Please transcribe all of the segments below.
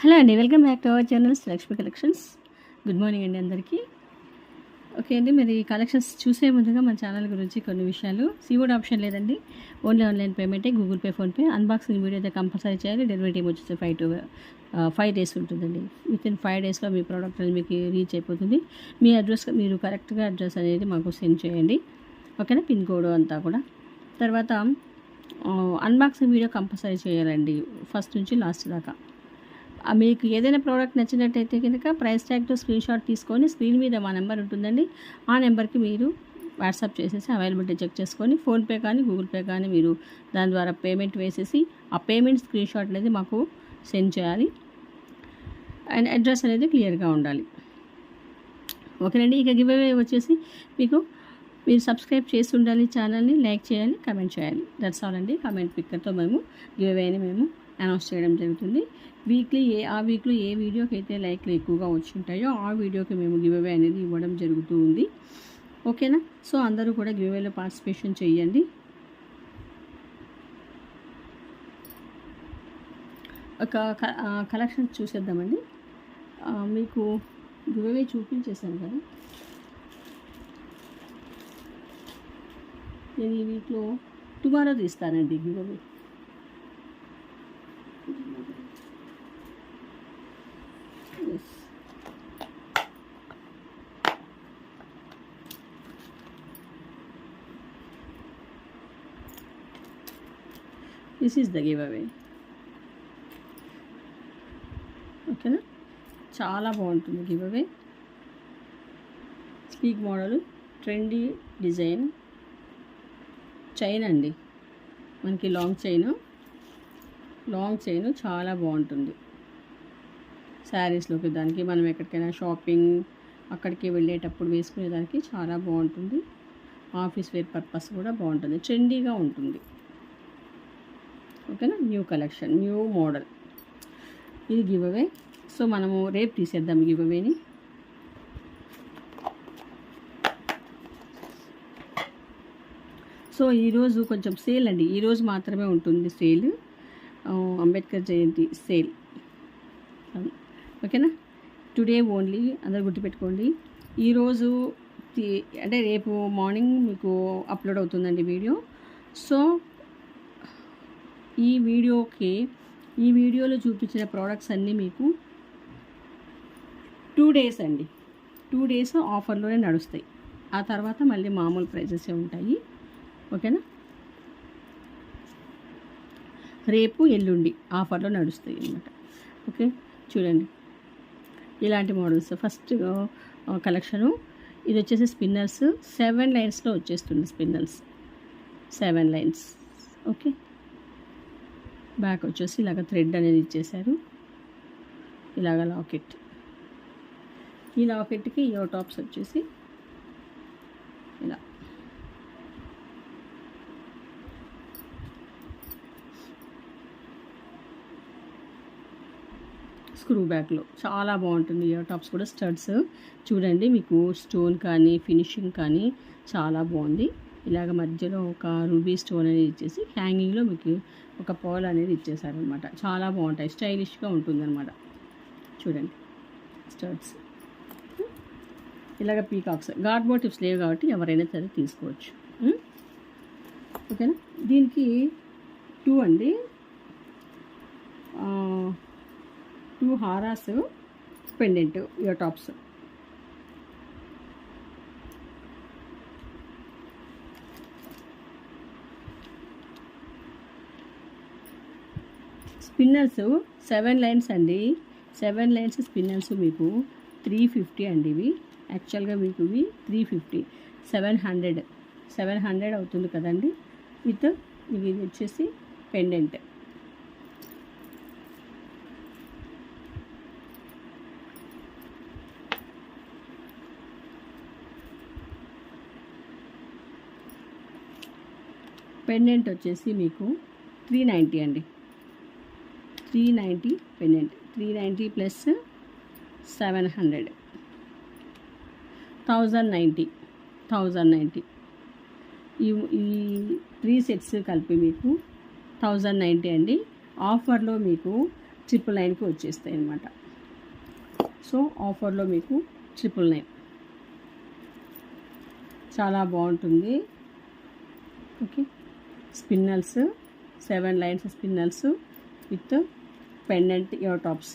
Hello అండి welcome back to our channels Lakshmi collections good morning అండి అందరికీ. Okay అండి మరి కలెక్షన్స్ చూసే ముందుగా మన ఛానల్ గురించి కొన్ని విషయాలు. సీవుడ్ ఆప్షన్ లేదండి. Only online పేమెంటే Google Pay PhonePe unboxing video అయితే కంపల్సరీ చేయాలి. డెలివరీ టైం వచ్చేసి ఫైవ్ టు ఫైవ్ డేస్ ఉంటుందండి. విత్ ఇన్ ఫైవ్ డేస్లో మీ ప్రోడక్ట్ అనేది మీకు రీచ్ అయిపోతుంది. మీ అడ్రస్ మీరు కరెక్ట్గా అడ్రస్ అనేది మాకు సెండ్ చేయండి. ఓకేనా పిన్ కోడ్ అంతా కూడా. తర్వాత అన్బాక్సింగ్ వీడియో కంపల్సరీ చేయాలండి. ఫస్ట్ నుంచి లాస్ట్ దాకా. మీకు ఏదైనా ప్రోడక్ట్ నచ్చినట్టయితే కనుక ప్రైస్ ట్యాగ్తో స్క్రీన్ షాట్ తీసుకొని స్క్రీన్ మీద మా నెంబర్ ఉంటుందండి. ఆ నెంబర్కి మీరు వాట్సాప్ చేసేసి అవైలబిలిటీ చెక్ చేసుకొని ఫోన్పే కానీ గూగుల్ పే కానీ మీరు దాని ద్వారా పేమెంట్ వేసేసి ఆ పేమెంట్ స్క్రీన్ షాట్ అనేది మాకు సెండ్ చేయాలి. అండ్ అడ్రస్ అనేది క్లియర్గా ఉండాలి. ఓకేనండి. ఇక గివ్ అవే వచ్చేసి మీకు మీరు సబ్స్క్రైబ్ చేసి ఉండాలి ఛానల్ని లైక్ చేయాలి కమెంట్ చేయాలి. దట్స్ ఆల్ అండి. కమెంట్ పిక్కర్తో మేము గివ్ అవేని మేము అనౌన్స్ చేయడం జరుగుతుంది. వీక్లీ ఏ ఆ వీక్లో ఏ వీడియోకి అయితే లైక్లు ఎక్కువగా వచ్చి ఉంటాయో ఆ వీడియోకి మేము గివ్ అవే అనేది ఇవ్వడం జరుగుతూ ఉంది. ఓకేనా? సో అందరూ కూడా గివ్ అవేలో పార్టిసిపేషన్ చేయండి ఒక కలెక్షన్ చూసేద్దామండి. మీకు గివ్ చూపించేశాను కదా. నేను ఈ వీక్లో tomorrow తీస్తానండి giveaway this is the giveaway ఓకేనా చాలా బాగుంటుంది giveaway sleek model trendy design chain అండి మనకి లాంగ్ చైన్ లాంగ్ చైన్ చాలా బాగుంటుంది శారీస్లోకి దానికి మనం ఎక్కడికైనా షాపింగ్ అక్కడికి వెళ్ళేటప్పుడు వేసుకునేదానికి చాలా బాగుంటుంది. ఆఫీస్ వేర్ పర్పస్ కూడా బాగుంటుంది. ట్రెండీగా ఉంటుంది. ఓకేనా? New collection new model. ఇది గివ్ అవే సో మనము రేపు తీసేద్దాం గివ్ అవేని సో ఈరోజు కొంచెం సేల్ అండి. ఈరోజు మాత్రమే ఉంటుంది సేల్. అంబేద్కర్ జయంతి సేల్. ఓకేనా? టుడే ఓన్లీ అందరు గుర్తుపెట్టుకోండి. ఈరోజు అంటే రేపు మార్నింగ్ మీకు అప్లోడ్ అవుతుందండి వీడియో. సో ఈ వీడియోకి ఈ వీడియోలో చూపించిన ప్రోడక్ట్స్ అన్నీ మీకు టూ డేస్ అండి. టూ డేస్ ఆఫర్లోనే నడుస్తాయి. ఆ తర్వాత మళ్ళీ మామూలు ప్రైజెసే ఉంటాయి. ఓకేనా? రేపు ఎల్లుండి ఆఫర్లో నడుస్తాయి అన్నమాట. ఓకే? చూడండి. ఇలాంటి మోడల్స్. ఫస్ట్ కలెక్షను ఇది వచ్చేసి స్పిన్నర్స్ సెవెన్ లైన్స్లో వచ్చేస్తుంది spinners seven lines okay back వచ్చేసి ఇలాగ థ్రెడ్ అనేది ఇచ్చేసారు ఇలాగ లాకెట్ ఈ లాకెట్కి ఇయర్ టాప్స్ వచ్చేసి ఇలా. స్క్రూ బ్యాక్లో చాలా బాగుంటుంది. ఇయర్ టాప్స్ కూడా స్టడ్స్. చూడండి మీకు స్టోన్ కానీ ఫినిషింగ్ కానీ చాలా బాగుంది. ఇలాగ మధ్యలో ఒక రూబీ స్టోన్ అనేది ఇచ్చేసి హ్యాంగింగ్లో మీకు ఒక పాల్ అనేది ఇచ్చేసారనమాట చాలా బాగుంటాయి. స్టైలిష్గా ఉంటుందన్నమాట చూడండి స్టడ్స్. ఇలాగ పీకాక్స్. గాడ్ మోటివ్స్ లేవు కాబట్టి ఎవరైనా సరే తీసుకోవచ్చు. ఓకేనా? దీనికి టూ అండి. Two harass pendant ear tops spinners seven lines అండి. సెవెన్ లైన్స్ స్పిన్నర్స్ మీకు త్రీ ఫిఫ్టీ అండి ఇవి. యాక్చువల్గా మీకు ఇవి three fifty seven hundred seven hundred అవుతుంది కదండి. విత్ ఇవి వచ్చేసి పెండెంట్ పెండెంట్ వచ్చేసి మీకు త్రీ నైంటీ అండి. Three ninety pendant. Three ninety plus seven hundred. Thousand ninety. Thousand ninety. ఈ ఈ త్రీ సెట్స్ కలిపి మీకు థౌజండ్ నైంటీ అండి. ఆఫర్లో మీకు ట్రిపుల్ నైన్కి వచ్చేస్తాయి అన్నమాట. సో ఆఫర్లో మీకు ట్రిపుల్ నైన్. చాలా బాగుంటుంది. Okay. Spinners seven lines spinners with pendant ear tops.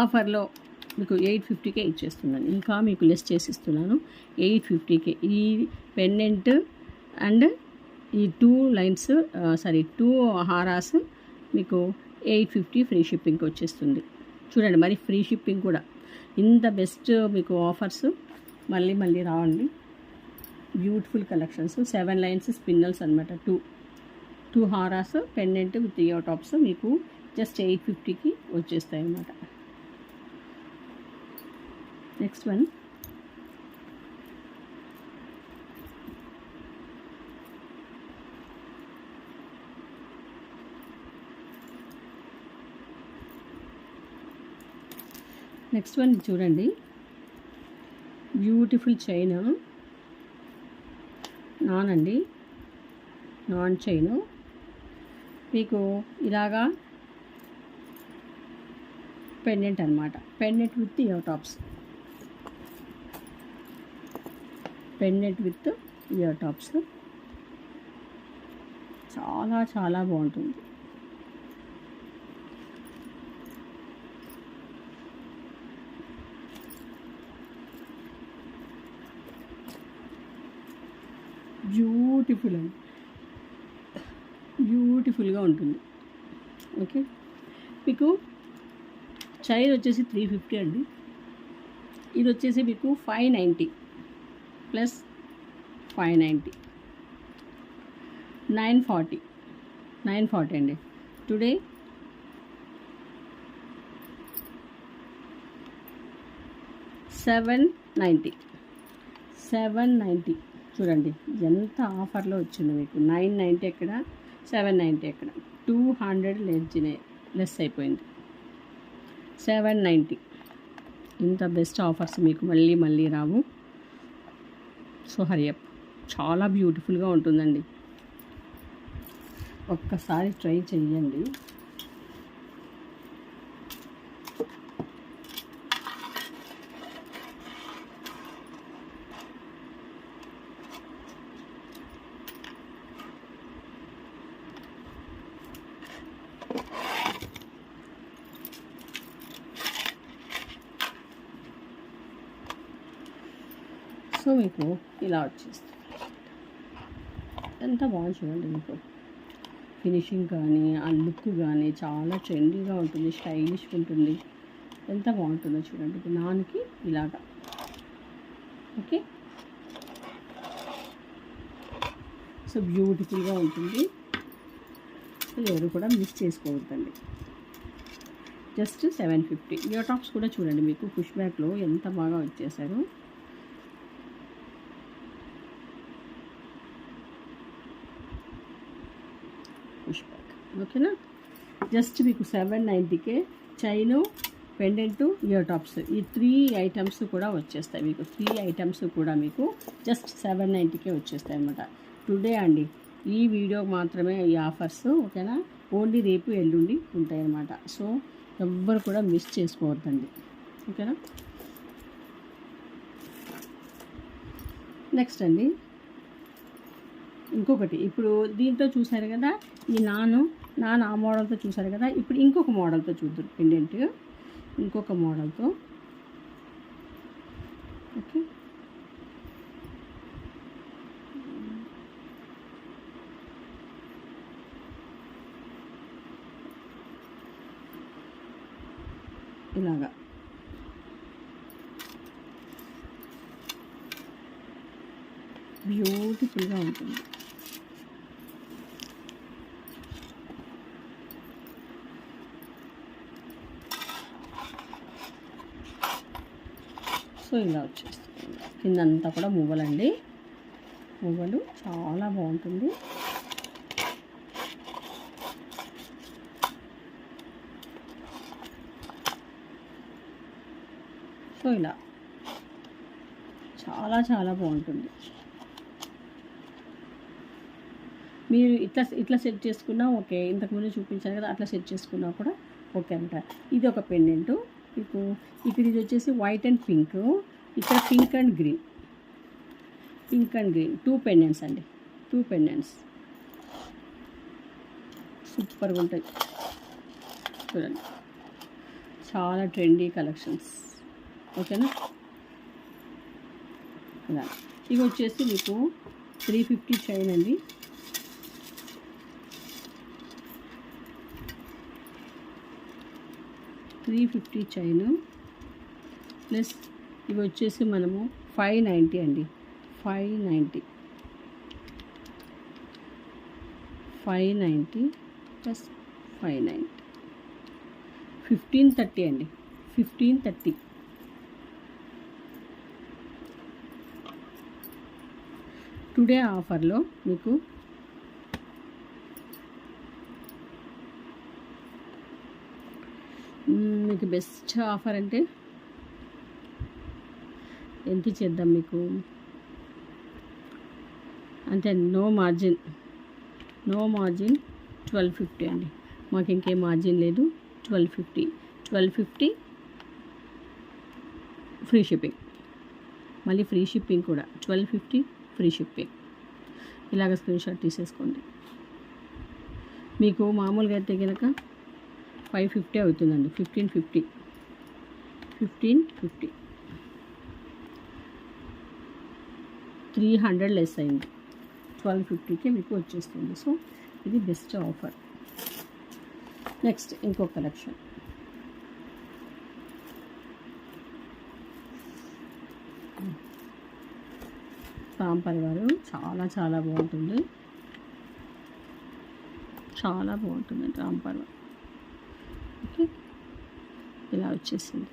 ఆఫర్లో మీకు ఎయిట్ ఫిఫ్టీకే ఇచ్చేస్తున్నాను. ఇంకా మీకు లెస్ చేసి ఇస్తున్నాను. ఎయిట్ ఫిఫ్టీకే ఈ పెండెంట్ అండ్ ఈ టూ లైన్స్ సారీ టూ హారాస్ మీకు ఎయిట్ ఫిఫ్టీ ఫ్రీ షిప్పింగ్కి వచ్చేస్తుంది. చూడండి మరి ఫ్రీ షిప్పింగ్ కూడా. ఇంత బెస్ట్ మీకు ఆఫర్స్ మళ్ళీ మళ్ళీ రావండి. Beautiful collections seven lines spinners అనమాట టూ టూ హారాస్ పెండెంట్ విత్ ఇయర్ టాప్స్ మీకు జస్ట్ ఎయిట్ ఫిఫ్టీకి వచ్చేస్తాయి అన్నమాట నెక్స్ట్ వన్ నెక్స్ట్ వన్ చూడండి. బ్యూటిఫుల్ చైన్ నాన్ అండి. నాన్ చైన్ మీకు ఇలాగా పెండెంట్ అనమాట pendant with ear tops pendant with ear tops చాలా చాలా బాగుంటుంది. బ్యూటిఫుల్ అండి. బ్యూటిఫుల్గా ఉంటుంది. ఓకే? మీకు చైర్ వచ్చేసి త్రీ ఫిఫ్టీ అండి. ఇది వచ్చేసి మీకు five ninety plus five ninety. Nine forty. Nine forty అండి. Today seven ninety. Seven ninety. చూడండి ఎంత ఆఫర్లో వచ్చింది మీకు. నైన్ నైంటీ ఎక్కడ సెవెన్ నైంటీ ఎక్కడ. టూ హండ్రెడ్ లెస్ లెస్ అయిపోయింది. సెవెన్ నైంటీ ఇంత బెస్ట్ ఆఫర్స్ మీకు మళ్ళీ మళ్ళీ రావు. సో హరియప్ చాలా బ్యూటిఫుల్గా ఉంటుందండి. ఒక్కసారి ట్రై చెయ్యండి. సో మీకు ఇలా వచ్చేస్తుంది. ఎంత బాగుంది చూడండి మీకు? ఫినిషింగ్ కానీ ఆ లుక్ కానీ చాలా ట్రెండీగా ఉంటుంది స్టైలిష్గా ఉంటుంది. ఎంత బాగుంటుందో చూడండి. ఇప్పుడు నాన్కి ఇలాగా. ఓకే? సో బ్యూటిఫుల్గా ఉంటుంది. ఎవరు కూడా మిస్ చేసుకోవద్దండి. Just seven fifty. Ear tops కూడా చూడండి మీకు పుష్ బ్యాక్లో ఎంత బాగా వచ్చేసారు పుష్ బ్యాక్ ఓకేనా? జస్ట్ మీకు సెవెన్ నైంటీకే చైను పెండెంట్ ఇయర్ టాప్స్. ఈ త్రీ ఐటమ్స్ కూడా వచ్చేస్తాయి మీకు. త్రీ ఐటమ్స్ కూడా మీకు జస్ట్ సెవెన్ నైంటీకే వచ్చేస్తాయి అనమాట టుడే అండి. ఈ వీడియో మాత్రమే ఈ ఆఫర్స్ ఓకేనా? ఓన్లీ రేపు ఎల్లుండి ఉంటాయి అన్నమాట. సో ఎవ్వరు కూడా మిస్ చేసుకోవద్దండి. ఓకేనా? నెక్స్ట్ అండి. ఇంకొకటి. ఇప్పుడు దీంతో చూసారు కదా ఈ నాను నాన్న ఆ మోడల్తో చూశారు కదా. ఇప్పుడు ఇంకొక మోడల్తో చూద్దాం. పెండెంట్ ఇంకొక మోడల్తో. ఓకే. ఇలాగా. బ్యూటిఫుల్గా ఉంటుంది. ఇలా వచ్చేస్తుంది. కిందంతా కూడా మువ్వలండి. మువ్వలు చాలా బాగుంటుంది. సో ఇలా చాలా చాలా బాగుంటుంది. మీరు ఇట్లా ఇట్లా సెట్ చేసుకున్నా ఓకే. ఇంతకుముందు చూపించాను కదా అట్లా సెట్ చేసుకున్నా కూడా ఓకే అంట. ఇది ఒక పెండెంటు. ఇక్కడ ఇది వచ్చేసి వైట్ అండ్ పింక్ ఇక్కడ pink and green pink and green two pendants అండి. టూ పెండెంట్స్ సూపర్గా ఉంటాయి. చూడండి. చాలా ట్రెండీ కలెక్షన్స్ ఓకేనా ఇలా. ఇవి వచ్చేసి మీకు త్రీ ఫిఫ్టీ చైన్ అండి. Three fifty chain. ప్లస్ ఇవి వచ్చేసి మనము ఫైవ్ నైంటీ అండి. Five ninety. Five ninety plus five ninety. Fifteen thirty అండి. Fifteen thirty. టుడే ఆఫర్లో మీకు మ్మ్, మీకు బెస్ట్ ఆఫర్ అంటే? ఎంత చేద్దాం మీకు? అంటే no margin no margin twelve fifty అండి. మాకు ఇంకేం మార్జిన్ లేదు. Twelve fifty twelve fifty free shipping మళ్ళీ ఫ్రీ షిప్పింగ్ కూడా. ట్వెల్వ్ ఫిఫ్టీ ఫ్రీ షిప్పింగ్ ఇలాగ స్క్రీన్ షాట్ తీసేసుకోండి. మీకు మామూలుగా అయితే కనుక ఫైవ్ ఫిఫ్టీ అవుతుందండి. Fifteen fifty. Fifteen fifty. Three hundred less అయింది. ట్వెల్వ్ ఫిఫ్టీకి మీకు వచ్చేస్తుంది. సో ఇది బెస్ట్ ఆఫర్ నెక్స్ట్ ఇంకో కలెక్షన్ రామ్ వారు చాలా చాలా బాగుంటుంది. చాలా బాగుంటుంది రామ్ ఇలా వచ్చేసింది.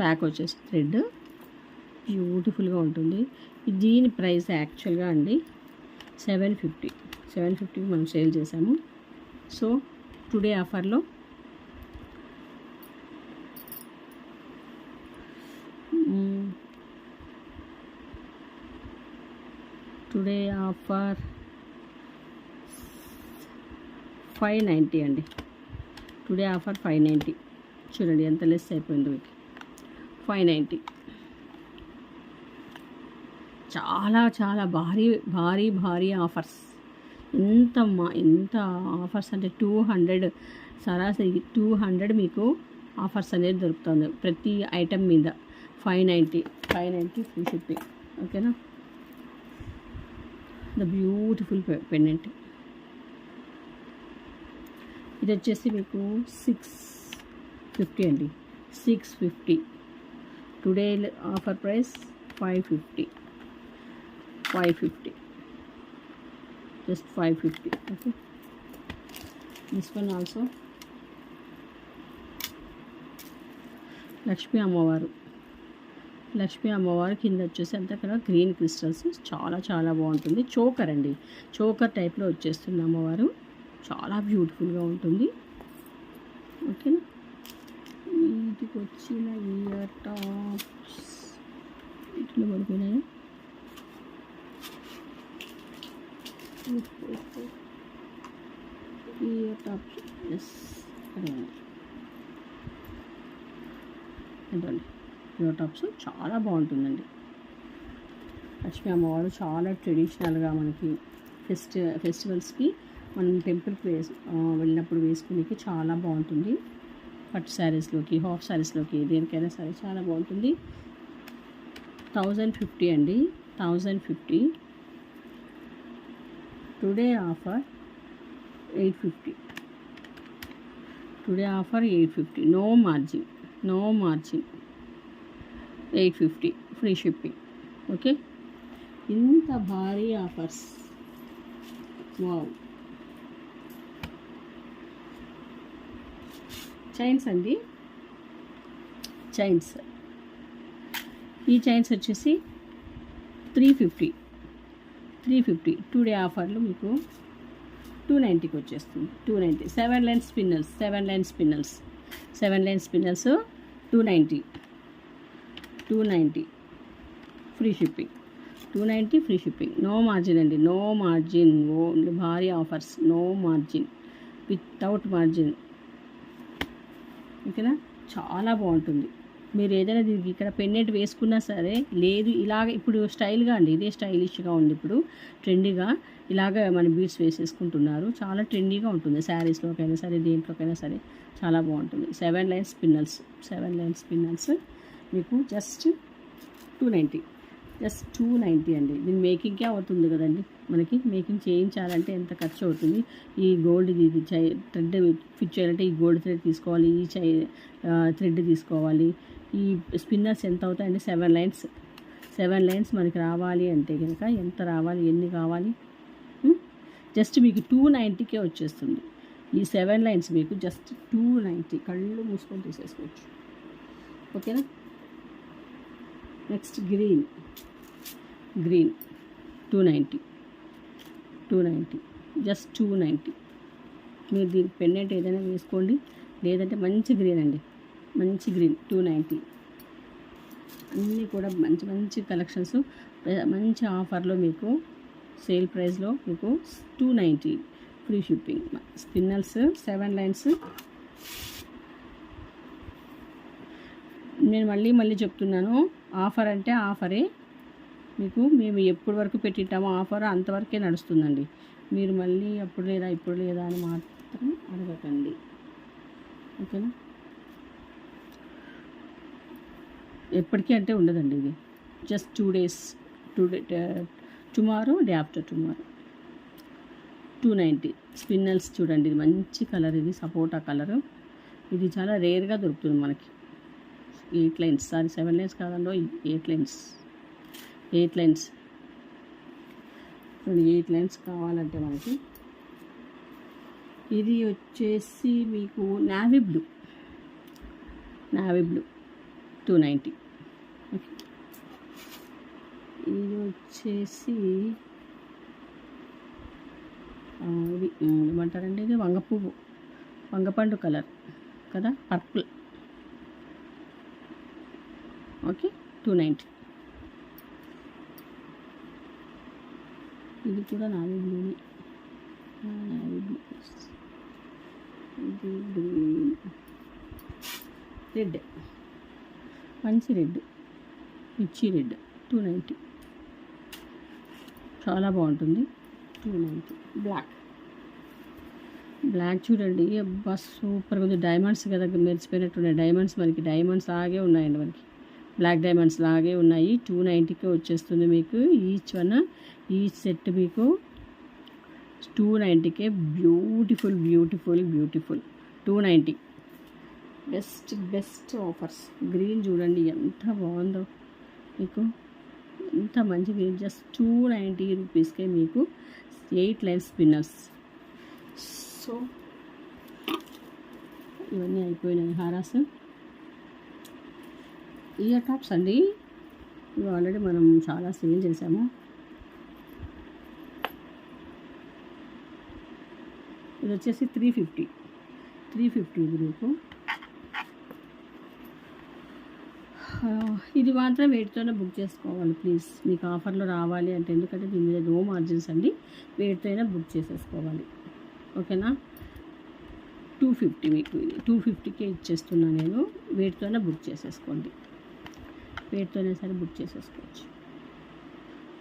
బ్యాక్ వచ్చేసి థ్రెడ్ బ్యూటిఫుల్గా ఉంటుంది. దీని ప్రైస్ యాక్చువల్గా అండి సెవెన్ ఫిఫ్టీ సెవెన్ ఫిఫ్టీకి మనం సేల్ చేసాము సో టుడే ఆఫర్లో టుడే ఆఫర్ ఫైవ్ నైంటీ అండి. Today offer five ninety. చూడండి ఎంత లెస్ అయిపోయింది మీకు. Five ninety. చాలా చాలా భారీ భారీ భారీ ఆఫర్స్. ఎంత మా ఎంత ఆఫర్స్ అంటే టూ హండ్రెడ్ సరాసరి టూ హండ్రెడ్ మీకు ఆఫర్స్ అనేది దొరుకుతుంది ప్రతి ఐటెం మీద. Five ninety five ninety free shipping. ఓకేనా? ద బ్యూటిఫుల్ పెండెంట్ ఇది వచ్చేసి మీకు సిక్స్ ఫిఫ్టీ అండి. Six fifty. Today offer price five fifty five fifty just five fifty okay this one also Lakshmi అమ్మవారు. లక్ష్మీ అమ్మవారు కింద వచ్చేసి అంతా కదా గ్రీన్ క్రిస్టల్స్. చాలా చాలా బాగుంటుంది. చోకర్ అండి. చోకర్ టైప్లో వచ్చేస్తుంది అమ్మవారు. చాలా బ్యూటిఫుల్గా ఉంటుంది. ఓకేనా వీటికి వచ్చిన ఇయర్ టాప్స్ ఇట్లా పడిపోయినాయి? ఇయర్ టాప్స్ ఎస్ అదే ఇదండి ఇయర్ టాప్స్ చాలా బాగుంటుందండి. లక్ష్మీ అమ్మవారు చాలా ట్రెడిషనల్గా మనకి ఫెస్టి ఫెస్టివల్స్కి మనం టెంపుల్కి వేసి వెళ్ళినప్పుడు వేసుకునేకి చాలా బాగుంటుంది. పట్టు శారీస్లోకి హాఫ్ శారీస్లోకి దేనికైనా సరే చాలా బాగుంటుంది. థౌజండ్ ఫిఫ్టీ అండి. Thousand fifty. Today offer eight fifty. Today offer eight fifty. No margin. No margin. Eight fifty. Free shipping. Okay? ఇంత భారీ ఆఫర్స్. వావ్. చైన్స్ అండి. చైన్స్. ఈ చైన్స్ వచ్చేసి three fifty. Three fifty. Today ఆఫర్లు మీకు two నైంటీకి వచ్చేస్తుంది. Two ninety. Seven line spinels seven line spinels seven line spinels two ninety. Two ninety. Free shipping. Two ninety free shipping. No margin అండి. No margin. Only భారీ offers. No margin. Without margin. ఓకేనా? చాలా బాగుంటుంది. మీరు ఏదైనా దీనికి ఇక్కడ పెన్నెట్ వేసుకున్నా సరే లేదు ఇలాగ ఇప్పుడు స్టైల్గా అండి ఇదే స్టైలిష్గా ఉంది ఇప్పుడు. ట్రెండీగా ఇలాగ మన బీడ్స్ వేసేసుకుంటున్నారు. చాలా ట్రెండీగా ఉంటుంది. శారీస్లోకైనా సరే దేంట్లోకైనా సరే చాలా బాగుంటుంది. Seven lines spinels seven lines spinels మీకు just two ninety just two ninety అండి. దీని మేకింగ్కే అవుతుంది కదండి. మనకి మేకింగ్ చేయించాలంటే ఎంత ఖర్చు అవుతుంది? ఈ గోల్డ్ ఇది థ్రెడ్ ఫిట్ చేయాలంటే ఈ గోల్డ్ థ్రెడ్ తీసుకోవాలి ఈ చై థ్రెడ్ తీసుకోవాలి. ఈ స్పిన్నర్స్ ఎంత అవుతాయండి సెవెన్ లైన్స్. సెవెన్ లైన్స్ మనకి రావాలి అంటే కనుక ఎంత రావాలి ఎన్ని కావాలి? జస్ట్ మీకు టూ నైంటీకే వచ్చేస్తుంది. ఈ సెవెన్ లైన్స్ మీకు జస్ట్ టూ నైంటీ కళ్ళు మూసుకొని తీసేసుకోవచ్చు. ఓకేనా? Next green. Green two ninety. Two ninety just two ninety. మీరు దీనికి పెన్నెంట్ ఏదైనా వేసుకోండి. లేదంటే మంచి గ్రీన్ అండి. మంచి గ్రీన్ టూ నైంటీ. అన్నీ కూడా మంచి మంచి కలెక్షన్స్ మంచి ఆఫర్లో మీకు సేల్ ప్రైస్లో మీకు two ninety free shipping. Spinels seven lines. నేను మళ్ళీ మళ్ళీ చెప్తున్నాను. ఆఫర్ అంటే ఆఫరే. మీకు మేము ఎప్పటి వరకు పెట్టింటామో ఆఫర్ అంతవరకే నడుస్తుందండి. మీరు మళ్ళీ అప్పుడు లేదా ఇప్పుడు లేదా అని మాత్రం అడగకండి. ఓకేనా? ఎప్పటికీ అంటే ఉండదండి ఇది. Just two days today tomorrow day after tomorrow. Two ninety. Spinels చూడండి ఇది మంచి కలర్ ఇది సపోటా కలర్. ఇది చాలా రేర్గా దొరుకుతుంది మనకి. Eight lines sorry seven lines కాదండో eight lines. Eight lines. రెండు ఎయిట్ లైన్స్ కావాలంటే మనకి ఇది వచ్చేసి మీకు navy blue. Navy blue two ninety. Okay. ఇది వచ్చేసి ఇది ఏమంటారండి ఇది? వంగ పువ్వు వంగపండు కలర్ కదా? పర్పుల్. ఓకే. Two ninety. ఇది కూడా నావీ బ్లూని నావీ బ్లూ ఇది రెడ్. మంచి రెడ్. మిర్చి రెడ్. టూ నైంటీ చాలా బాగుంటుంది. Two ninety black. బ్లాక్ చూడండి. అబ్బా సూపర్గా ఉంది. డైమండ్స్ కదా మెరిచిపోయినట్టున్నాయి డైమండ్స్ మనకి. డైమండ్స్ లాగే ఉన్నాయండి మనకి. బ్లాక్ డైమండ్స్ లాగే ఉన్నాయి. టూ నైంటీకే వచ్చేస్తుంది మీకు. ఈచ్ వన్ ఈచ్ సెట్ మీకు two నైంటీకే. Beautiful beautiful beautiful. Two ninety. Best best offers. Green చూడండి ఎంత బాగుందో మీకు. ఎంత మంచి గ్రీన్. జస్ట్ టూ నైంటీ రూపీస్కే మీకు ఎయిట్ లైన్ స్పిన్నర్స్. సో ఇవన్నీ అయిపోయినాయి. హారాస్. ఇయర్ టాప్స్ అండి. ఇవి ఆల్రెడీ మనం చాలా సేల్ చేసాము. ఇది వచ్చేసి three fifty three fifty group ఇది మాత్రం వేటితోనే బుక్ చేసుకోవాలి ప్లీజ్ మీకు ఆఫర్లో రావాలి అంటే ఎందుకంటే దీని మీద నో మార్జిన్స్ అండి. వేటితోనే అయినా బుక్ చేసేసుకోవాలి. ఓకేనా? టూ ఫిఫ్టీ మీకు టూ ఫిఫ్టీకే ఇచ్చేస్తున్నా నేను. వేటితోనే బుక్ చేసేసుకోండి. పేరుతోనే సరే బుక్ చేసేసుకోవచ్చు.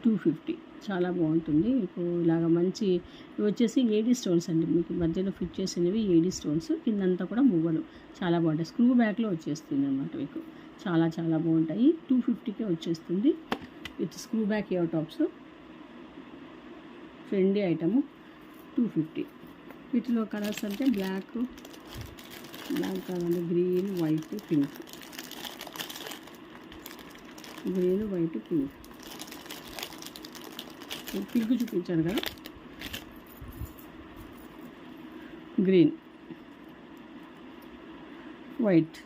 Two fifty. చాలా బాగుంటుంది. మీకు ఇలాగ మంచి ఇవి వచ్చేసి ఏడీ స్టోన్స్ అండి. మీకు మధ్యలో ఫిట్ చేసినవి ఏడీ స్టోన్స్. కిందంతా కూడా మువ్వలు. చాలా బాగుంటాయి. స్క్రూ బ్యాక్లో వచ్చేస్తుంది అనమాట మీకు. చాలా చాలా బాగుంటాయి. టూ ఫిఫ్టీకే వచ్చేస్తుంది. With screw back ear tops. ఫ్రెండీ item. Two fifty. వీటిలో కలర్స్ అంటే బ్లాక్ బ్లాక్ కాదండి. Green white pink. Green white pink. Pink చూపించాను కదా. Green. White.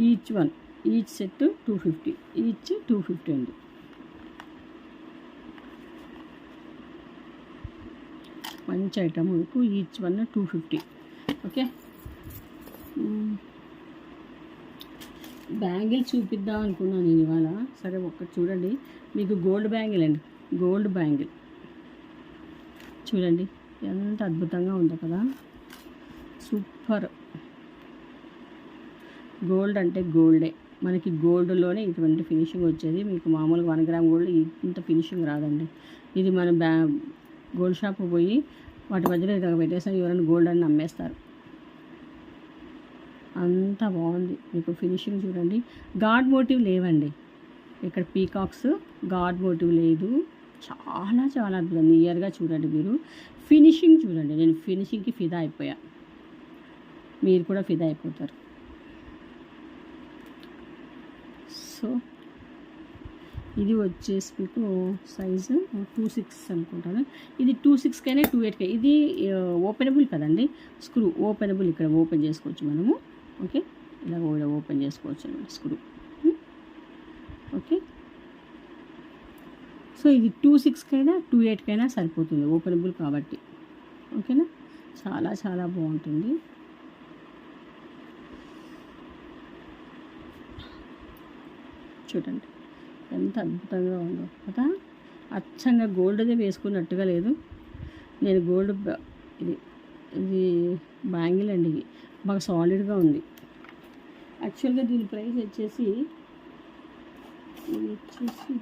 Each one. Each set two fifty. Each two fifty అండి మంచి ఐటమ్. మీకు each one two fifty. Okay? Bangle చూపిద్దాం అనుకున్నాను నేను ఇవాళ. సరే ఒక్కటి చూడండి. మీకు గోల్డ్ బ్యాంగిల్ అండి. Gold bangle. చూడండి. ఎంత అద్భుతంగా ఉందో కదా. సూపర్. గోల్డ్ అంటే గోల్డే. మనకి గోల్డ్లోనే ఇటువంటి ఫినిషింగ్ వచ్చేది. మీకు మామూలుగా వన్ గ్రామ్ గోల్డ్ ఇంత ఫినిషింగ్ రాదండి. ఇది మన బ్యా గోల్డ్ షాప్ పోయి వాటి మధ్యలో ఇలాగ పెట్టేసాం ఎవరైనా గోల్డ్ అని నమ్మేస్తారు. అంత బాగుంది. మీకు ఫినిషింగ్ చూడండి. గాడ్ మోటివ్ లేవండి. ఇక్కడ పీకాక్స్ గాడ్ మోటివ్ లేదు. చాలా చాలా అద్భుతం. నియర్గా చూడండి మీరు. ఫినిషింగ్ చూడండి. నేను ఫినిషింగ్కి ఫిదా అయిపోయా. మీరు కూడా ఫిదా అయిపోతారు. సో ఇది వచ్చేసి మీకు సైజు టూ సిక్స్ అనుకుంటాను. ఇది టూ సిక్స్కైనా టూ ఎయిట్కే ఇది ఓపెనబుల్ కదండి. స్క్రూ ఓపెనబుల్ ఇక్కడ ఓపెన్ చేసుకోవచ్చు మనము. ఓకే? ఇలా కూడా ఓపెన్ చేసుకోవచ్చు అనమాట స్క్రూ. ఓకే? సో ఇది టూ సిక్స్కైనా టూ ఎయిట్కైనా సరిపోతుంది ఓపెనబుల్ కాబట్టి. ఓకేనా? చాలా చాలా బాగుంటుంది. చూడండి. ఎంత అద్భుతంగా ఉందో కదా? అచ్చంగా గోల్డ్దే వేసుకున్నట్టుగా లేదు. నేను గోల్డ్ ఇది ఇది బ్యాంగిల్ అండి ఇది. బాగా సాలిడ్గా ఉంది. యాక్చువల్గా దీని ప్రైస్ వచ్చేసి వచ్చేసి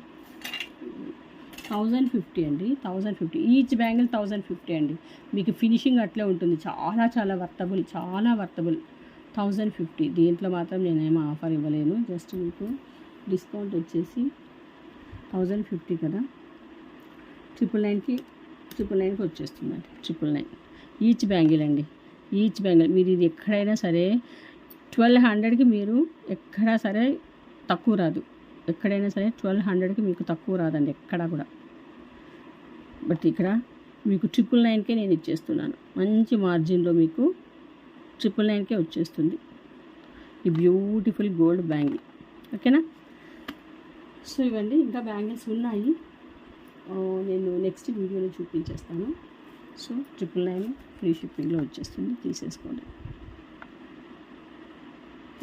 థౌజండ్ ఫిఫ్టీ అండి thousand fifty. Each bangle thousand fifty అండి. మీకు ఫినిషింగ్ అట్లే ఉంటుంది. చాలా చాలా వర్తబుల్ చాలా వర్తబుల్. Thousand fifty. దీంట్లో మాత్రం నేనేమో ఆఫర్ ఇవ్వలేను. జస్ట్ మీకు డిస్కౌంట్ వచ్చేసి థౌజండ్ ఫిఫ్టీ కదా. ట్రిపుల్ నైన్కి ట్రిపుల్ నైన్కి వచ్చేస్తుందండి. Triple nine. ఈచ్ బ్యాంగిల్ అండి. Each bangle. మీరు ఇది ఎక్కడైనా సరే ట్వెల్వ్ హండ్రెడ్కి మీరు ఎక్కడా సరే తక్కువ రాదు. ఎక్కడైనా సరే ట్వెల్వ్ హండ్రెడ్కి మీకు తక్కువ రాదండి ఎక్కడా కూడా. బట్ ఇక్కడ మీకు ట్రిపుల్ నైన్కే నేను ఇచ్చేస్తున్నాను. మంచి మార్జిన్లో మీకు ట్రిపుల్ నైన్కే వచ్చేస్తుంది. ఈ బ్యూటిఫుల్ గోల్డ్ బ్యాంగిల్. ఓకేనా? సో ఇవ్వండి ఇంకా బ్యాంగిల్స్ ఉన్నాయి. నేను నెక్స్ట్ వీడియోలో చూపించేస్తాను. సో ట్రిపుల్ నైన్ ఫ్రీ షిప్పింగ్లో వచ్చేస్తుంది తీసేసుకోండి.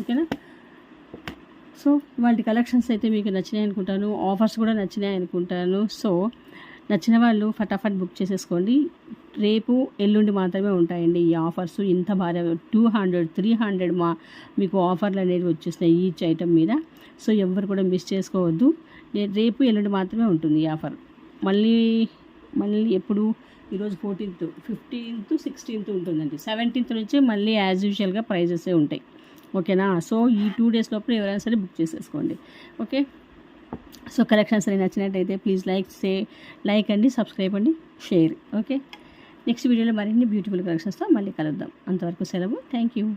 ఓకేనా? సో వాటి కలెక్షన్స్ అయితే మీకు నచ్చినాయి అనుకుంటాను. ఆఫర్స్ కూడా నచ్చినాయి అనుకుంటాను. సో నచ్చిన వాళ్ళు ఫటాఫట్ బుక్ చేసేసుకోండి. రేపు ఎల్లుండి మాత్రమే ఉంటాయండి ఈ ఆఫర్స్. ఇంత భారీ టూ హండ్రెడ్ త్రీ హండ్రెడ్ మా మీకు ఆఫర్లు అనేవి వచ్చేసినాయి ఈచ్ ఐటమ్ మీద. సో ఎవరు కూడా మిస్ చేసుకోవద్దు. రేపు ఎల్లుండి మాత్రమే ఉంటుంది ఈ ఆఫర్. మళ్ళీ మళ్ళీ ఎప్పుడు? ఈరోజు ఫోర్టీన్త్ ఫిఫ్టీన్త్ సిక్స్టీన్త్ ఉంటుందండి. సెవెంటీన్త్ నుంచి మళ్ళీ యాజ్ యూజువల్గా ప్రైజెసే ఉంటాయి. ఓకేనా? సో ఈ టూ డేస్ లోపల ఎవరైనా సరే బుక్ చేసేసుకోండి. ఓకే? సో కలెక్షన్స్ అనేవి నచ్చినట్టయితే ప్లీజ్ లైక్ సే లైక్ అండి సబ్స్క్రైబ్ అండి షేర్. ఓకే? నెక్స్ట్ వీడియోలో మరిన్ని బ్యూటిఫుల్ కలెక్షన్స్తో మళ్ళీ కలుద్దాం. అంతవరకు సెలవు. Thank you.